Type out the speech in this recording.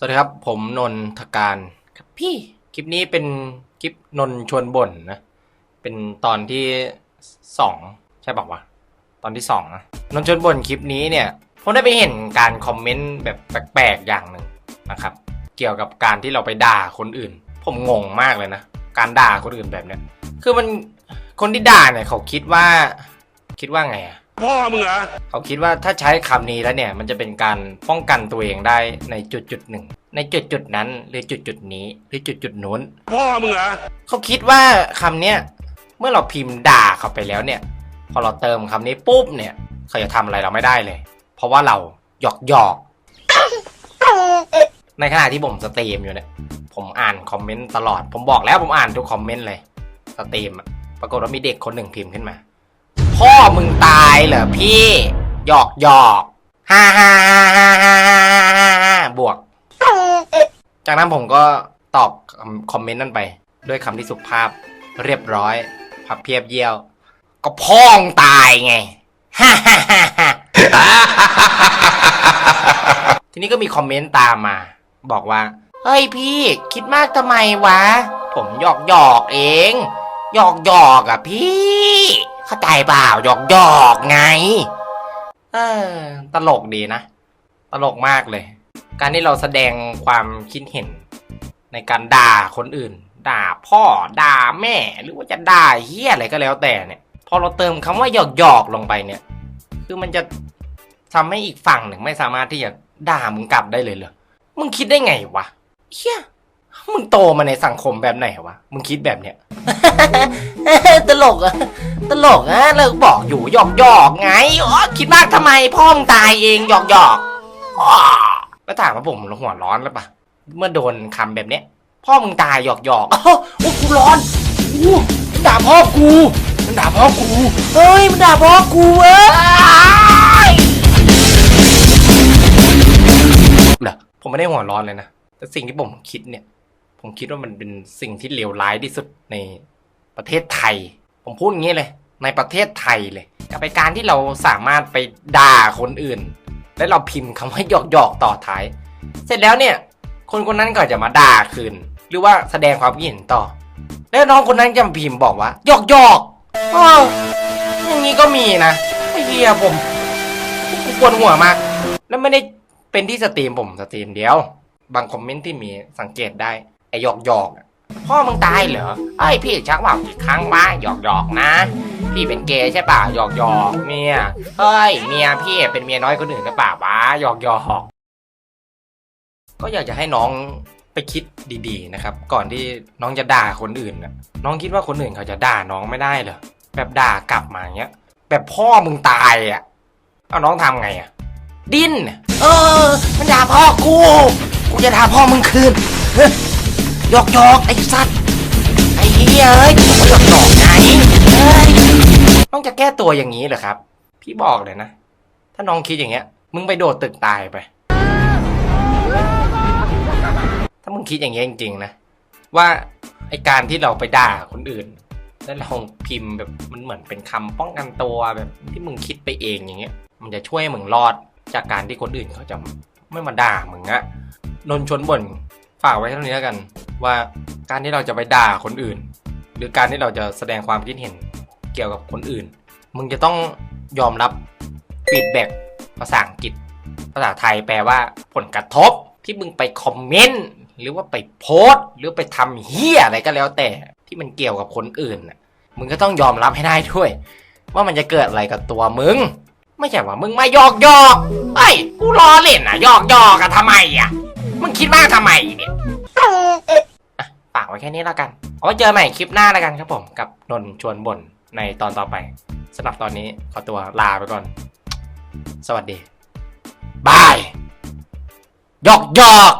สวัสดีครับผมนนทการครับพี่ คลิปนี้เป็นคลิปนนชวนบ่นนะ เป็นตอนที่สองใช่บอกว่าวะตอนที่สองนะนนชวนบ่นคลิปนี้เนี่ยผมได้ไปเห็นการคอมเมนต์แบบแปลกๆอย่างหนึ่งนะครับ เกี่ยวกับการที่เราไปด่าคนอื่น ผมงงมากเลยนะ การด่าคนอื่นแบบเนี้ยคือมันคนที่ด่าเนี่ยเขาคิดว่าคิดว่าไงอะ พ่อมึงเหรอ เขาคิดว่าถ้าใช้คำนี้แล้วเนี่ยมันจะเป็นการป้องกันตัวเองได้ในจุดจุดหนึ่ง ในจุดจุดนั้นหรือจุดจุดนี้หรือจุดจุดนู้น พ่อมึงเหรอ เขาคิดว่าคำเนี้ยเมื่อเราพิมพ์ด่าเขาไปแล้วเนี่ย พอเราเติมคำนี้ปุ๊บเนี่ย เขาจะทำอะไรเราไม่ได้เลย เพราะว่าเราหยอกหยอก ในขณะที่ผมสตรีมอยู่เนี่ย ผมอ่านคอมเมนต์ตลอด ผมบอกแล้วผมอ่านทุกคอมเมนต์เลย สตรีมอะปรากฏว่ามีเด็กคนหนึ่งพิมพ์ขึ้นมา พ่อมึงตายเหรอพี่หยอกหยอกฮ่าฮ่าฮ่าฮ่าฮ่าฮ่าบวก จากนั้นผมก็ตอบคอมเมนต์นั้นไป ด้วยคำที่สุภาพเรียบร้อย พับเพียบเยี่ยว ก็พ่องตายไงฮ่าฮ่าฮ่าฮ่าทีนี้ก็มีคอมเมนต์ตามมา บอกว่า เฮ้ยพี่คิดมากทำไมวะ ผมหยอกหยอกเอง หยอกหยอกอะพี่ เข้าใจเปล่าหยอกหยอกไง เออ ตลกดีนะ ตลกมากเลย การที่เราแสดงความคิดเห็น ในการด่าคนอื่น ด่าพ่อด่าแม่ หรือว่าจะด่าเฮี้ยอะไรก็แล้วแต่เนี่ยพอเราเติมคำว่าหยอกหยอกลงไปเนี่ย คือมันจะทำให้อีกฝั่งหนึ่งไม่สามารถที่จะด่ามึงกลับได้เลยเหรอมึงคิดได้ไงวะเฮี้ย มึงโตมาในสังคมแบบไหนวะ มึงคิดแบบเนี้ย ตลกอะตลกอะเลิกบอกอยู่หยอกหยอกๆไงอ๋อคิดมากทำไมพ่อมึงตายเองหยอกหยอกๆอ๋อแล้วถามว่าผมหัวร้อนแล้วปะเมื่อโดนคำแบบเนี้ย พ่อมึงตายหยอกหยอกๆอ้าวโอ้กูร้อนอู้มันด่าพ่อกู มันด่าพ่อกู เฮ้ย มันด่าพ่อกูเอ้ยเหรอผมไม่ได้หัวร้อนเลยนะแต่สิ่งที่ผมคิดเนี่ย ผมคิดว่ามันเป็นสิ่งที่เลวร้ายที่สุดในประเทศไทย ผมพูดอย่างนี้เลย ในประเทศไทยเลยกับไปการที่เราสามารถไปด่าคนอื่น และเราพิมพ์คำว่าหยอกหยอกต่อท้าย เสร็จแล้วเนี่ย คนคนนั้นก็จะมาด่าคืน หรือว่าแสดงความคิดเห็นต่อ แล้วน้องคนนั้นจะมาพิมพ์บอกว่าหยอกหยอกอออย่างนี้ก็มีนะไอ้เหี้ยผมผมปวดหัวมาก แล้วไม่ได้เป็นที่สตรีมผมสตรีมเดียว บางคอมเมนต์ที่มีสังเกตได้ ไอหยอกหยอกพ่อมึงตายเหรอไอยพี่ชักว่าวกี่ครั้งวะหยอกหยอกนะ พี่เป็นเกย์ใช่ป่ะหยอกหยอกเมียเฮ้ยเมียพี่เป็นเมียน้อยคนอื่นหรือเปล่าวะหยอกหยอกก็อยากจะให้น้องไปคิดดีๆนะครับ ก่อนที่น้องจะด่าคนอื่นนะน้องคิดว่าคนอื่นเขาจะด่าน้องไม่ได้เหรอแบบด่ากลับมาเงี้ย แบบพ่อมึงตายอะเอาน้องทำไงอะ ดิ้นเออ มันด่าพ่อกู กูจะด่าพ่อมึงคืน หยอกหยอกไอ้สัตว์ไอ้เหี้ยเอ้ยหยอกหยอกไงเฮ้ยน้องจะแก้ตัวอย่างนี้เหรอครับ พี่บอกเลยนะ ถ้าน้องคิดอย่างเงี้ย มึงไปโดดตึกตายไป ถ้ามึงคิดอย่างเงี้ยจริงๆนะ ว่าไอการที่เราไปด่าคนอื่น แล้วเราพิมพ์แบบมันเหมือนเป็นคำป้องกันตัวแบบที่มึงคิดไปเองอย่างเงี้ย มันจะช่วยมึงรอดจากการที่คนอื่นเขาจะไม่มาด่ามึงอะนนชนบ่นฝากไว้เท่านี้แล้วกัน ว่าการที่เราจะไปด่าคนอื่น หรือการที่เราจะแสดงความคิดเห็นเกี่ยวกับคนอื่น มึงจะต้องยอมรับฟีดแบ็กภาษาอังกฤษ ภาษาไทยแปลว่าผลกระทบที่มึงไปคอมเมนต์หรือว่าไปโพสต์ หรือไปทำเฮี้ยอะไรก็แล้วแต่ที่มันเกี่ยวกับคนอื่นน่ะมึงก็ต้องยอมรับให้ได้ด้วย ว่ามันจะเกิดอะไรกับตัวมึง ไม่ใช่ว่ามึงมาหยอกหยอกเอ้ยกูล้อเล่นนะหยอกหยอกอะทำไมอะมึงคิดมากทำไมเนี่ย แค่นี้แล้วกันเอาไว้เจอใหม่คลิปหน้าแล้วกันครับผม กับนนท์ชวนบ่นในตอนต่อไปสำหรับตอนนี้ขอตัวลาไปก่อน สวัสดีบายหยอกหยอก